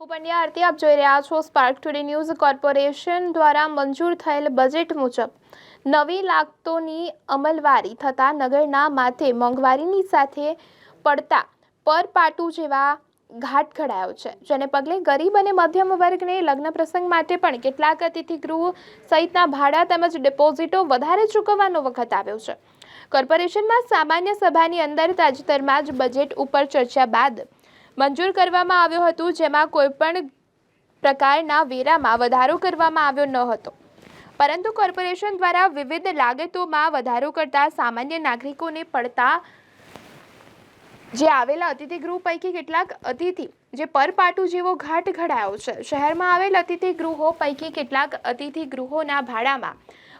હું પંડ્યા આરતી, આપ જોઈ રહ્યા છો સ્પાર્ક ટુડે ન્યૂઝ કોર્પોરેશન દ્વારા મંજૂર થયેલ બજેટ મુજબ નવી લાગતોની અમલવારી થતાં નગરના માથે મોંઘવારીની સાથે પડતા પરપાટું જેવા ઘાટ ઘડાયો છે. જેને પગલે ગરીબ અને મધ્યમ વર્ગને લગ્ન પ્રસંગ માટે પણ કેટલાક અતિથિ ગૃહ સહિતના ભાડા તેમજ ડિપોઝિટો વધારે ચૂકવવાનો વખત આવ્યો છે. કોર્પોરેશનમાં સામાન્ય સભાની અંદર તાજેતરમાં જ બજેટ ઉપર ચર્ચા બાદ મંજૂર કરવામાં આવ્યું હતું, જેમાં કોઈપણ પ્રકારના વેરામાં વધારો કરવામાં આવ્યો ન હતો. પરંતુ કોર્પોરેશન દ્વારા વિવિધ લાગતોમાં વધારો કરતા સામાન્ય નાગરિકોને પડતા જે આવેલા અતિથિ ગૃહ પૈકી કેટલાક અતિથિ, જે પરપાટુ જેવો ઘાટ ઘડાયો છે. શહેરમાં આવેલ અતિથિ ગૃહો પૈકી કેટલાક અતિથિ ગૃહોના ભાડામાં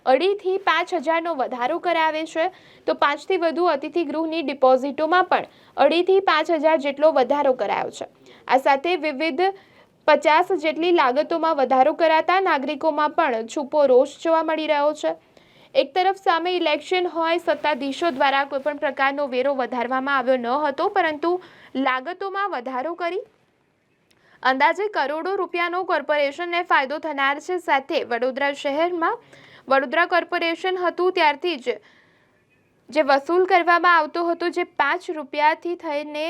અઢીથી પાંચ હજારનો વધારો કરાવે છે. તો પાંચથી વધુ અતિથિ ગૃહની ડિપોઝિટોમાં પણ અઢીથી પાંચ હજાર જેટલો વધારો કરાયો છે. આ સાથે વિવિધ પચાસ જેટલી લાગતોમાં વધારો કરાતા નાગરિકોમાં પણ છૂપો રોષ જોવા મળી રહ્યો છે. એક તરફ સામે ઇલેક્શન હોય સત્તાધીશો દ્વારા કોઈપણ પ્રકારનો વેરો વધારવામાં આવ્યો ન હતો, પરંતુ લાગતોમાં વધારો કરી. અંદાજે કરોડો રૂપિયાનો કોર્પોરેશનને ફાયદો થનાર છે સાથે વડોદરા શહેરમાં વડોદરા કોર્પોરેશન હતું ત્યારથી જ. જે વસૂલ કરવામાં આવતો હતો જે પાંચ રૂપિયાથી થઈને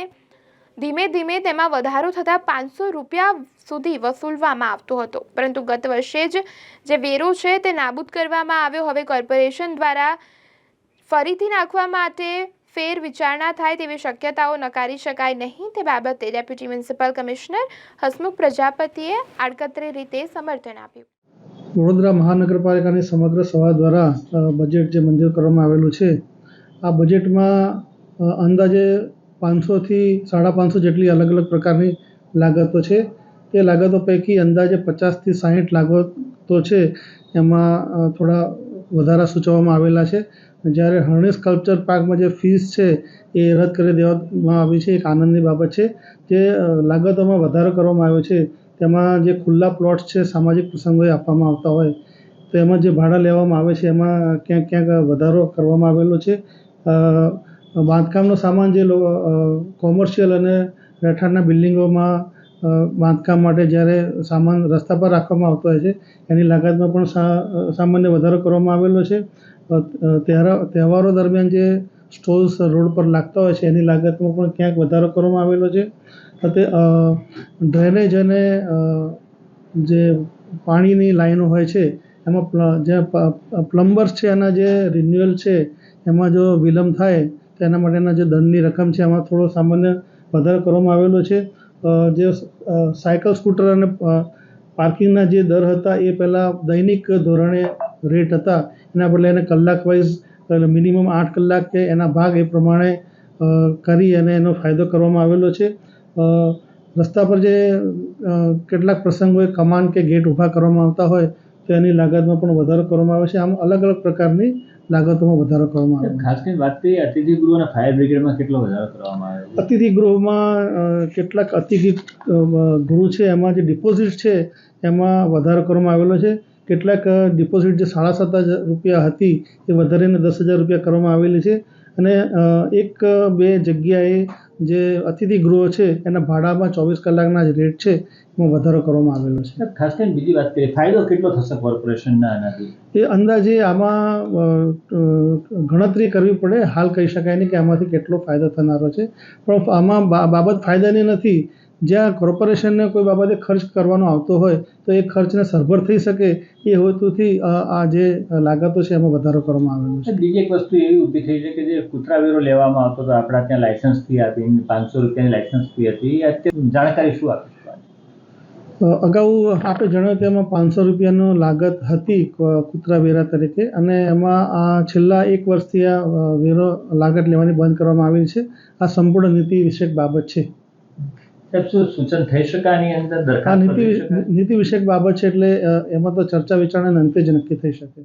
ધીમે ધીમે તેમાં વધારો થતાં પાંચસો રૂપિયા સુધી વસૂલવામાં આવતો હતો. પરંતુ ગત વર્ષે જ જે વેરો છે તે નાબૂદ કરવામાં આવ્યો. હવે કોર્પોરેશન દ્વારા ફરીથી નાખવા માટે ફેર વિચારણા થાય તેવી શક્યતાઓ નકારી શકાય નહીં તે બાબતે ડેપ્યુટી મ્યુનિસિપલ કમિશનર હસમુખ પ્રજાપતિએ આડકતરી રીતે સમર્થન આપ્યું. વડોદરા મહાનગરપાલિકાની સમગ્ર સભા દ્વારા બજેટ જે મંજૂર કરવામાં આવેલું છે, આ બજેટમાં અંદાજે પાંચસોથી સાડા પાંચસો જેટલી અલગ અલગ પ્રકારની લાગતો છે. તે લાગતો પૈકી અંદાજે પચાસથી સાહીઠ લાગતો છે. એમાં થોડા વધારા સૂચવવામાં આવેલા છે. જ્યારે હરણી સ્કલ્પચર પાર્કમાં જે ફીસ છે, એ રદ કરી દેવામાં આવી છે. એક આનંદની બાબત છે. જે લાગતોમાં વધારો કરવામાં આવ્યો છે. તેમાં જે ખુલ્લા પ્લોટ્સ છે, સામાજિક પ્રસંગોએ આપવામાં આવતા હોય, તો એમાં જે ભાડા લેવામાં આવે છે, એમાં ક્યાંક ક્યાંક વધારો કરવામાં આવેલો છે. બાંધકામનો સામાન જે કોમર્શિયલ અને રહેઠાણના બિલ્ડિંગોમાં બાંધકામ માટે જ્યારે સામાન રસ્તા પર રાખવામાં આવતો હોય છે, એની લાગતમાં પણ સામાન્ય વધારો કરવામાં આવેલો છે. તહેવારો દરમિયાન જે સ્ટોલ્સ રોડ પર લાગતા હોય છે, એની લાગતમાં પણ ક્યાંક વધારો કરવામાં આવેલો છે. તે ડ્રેનેજ અને જે પાણીની લાઈનો હોય છે, એમાં જે પ્લમ્બર્સ છે, એના જે રિન્યુઅલ છે, એમાં જો વિલંબ થાય, તો એના માટેના જે દંડની રકમ છે, એમાં થોડો સામાન્ય વધારો કરવામાં આવેલો છે. જે સાયકલ, સ્કૂટર અને પાર્કિંગના જે દર હતા, એ પહેલાં દૈનિક ધોરણે રેટ હતા. એના બદલે એને કલાક વાઇઝ એટલે મિનિમમ આઠ કલાક કે એના ભાગ એ પ્રમાણે કરી અને એનો ફાયદો કરવામાં આવેલો છે. રસ્તા પર જે કેટલાક પ્રસંગોએ કમાન કે ગેટ ઊભા કરવામાં આવતા હોય તો એની લાગતમાં પણ વધારો કરવામાં આવે છે. આમ અલગ અલગ પ્રકારની લાગતોમાં વધારો કરવામાં આવે છે. ખાસ કરીને વાત કરીએ અતિથિ ગૃહ અને ફાયર બ્રિગેડમાં કેટલો વધારો કરવામાં આવે અતિથિ ગૃહમાં કેટલાક અતિથિ ગૃહ છે એમાં જે ડિપોઝિટ છે એમાં વધારો કરવામાં આવેલો છે. કેટલાક ડિપોઝિટ જે સાડા સાત હજાર રૂપિયા હતી એ વધારીને દસ હજાર રૂપિયા કરવામાં આવેલી છે. અને એક બે જગ્યાએ જે અતિથિ ગૃહો છે એના ભાડામાં ચોવીસ કલાકના જે રેટ છે એમાં વધારો કરવામાં આવેલો છે. ખાસ કરીને બીજી વાત કરીએ ફાયદો કેટલો થશે કોર્પોરેશનના આનાથી એ અંદાજે આમાં ગણતરી કરવી પડે હાલ કહી શકાય નહીં કે આમાંથી કેટલો ફાયદો થનારો છે. પણ આમાં બાબત ફાયદાની નથી. જ્યાં કોર્પોરેશનને કોઈ બાબતે ખર્ચ કરવાનો આવતો હોય તો એ ખર્ચને સરભર થઈ શકે એ હેતુથી આ જે લાગતો છે એમાં વધારો કરવામાં આવેલો છે. બીજી એક વસ્તુ એવી ઊભી થઈ છે કે જે કૂતરા વેરો લેવામાં આવતો હતો આપણા ત્યાં લાયસન્સ ફી હતી પાંચસો રૂપિયાની લાયસન્સ ફી હતી અત્યારે જાણકારી શું આપીશું અગાઉ આપણે જણાવ્યું તેમ પાંચસો રૂપિયાનો લાગત હતી ક- કૂતરા વેરા તરીકે અને એમાં આ છેલ્લા એક વર્ષથી આ વેરો લાગત લેવાની બંધ કરવામાં આવી છે. આ સંપૂર્ણ નીતિ વિષયક બાબત છે. શું સૂચન થઈ શકે આની અંદર દરખાસ્ત નીતિ નીતિ વિષયક બાબત છે એટલે એમાં તો ચર્ચા વિચારણા અંતે જ નક્કી થઈ શકે.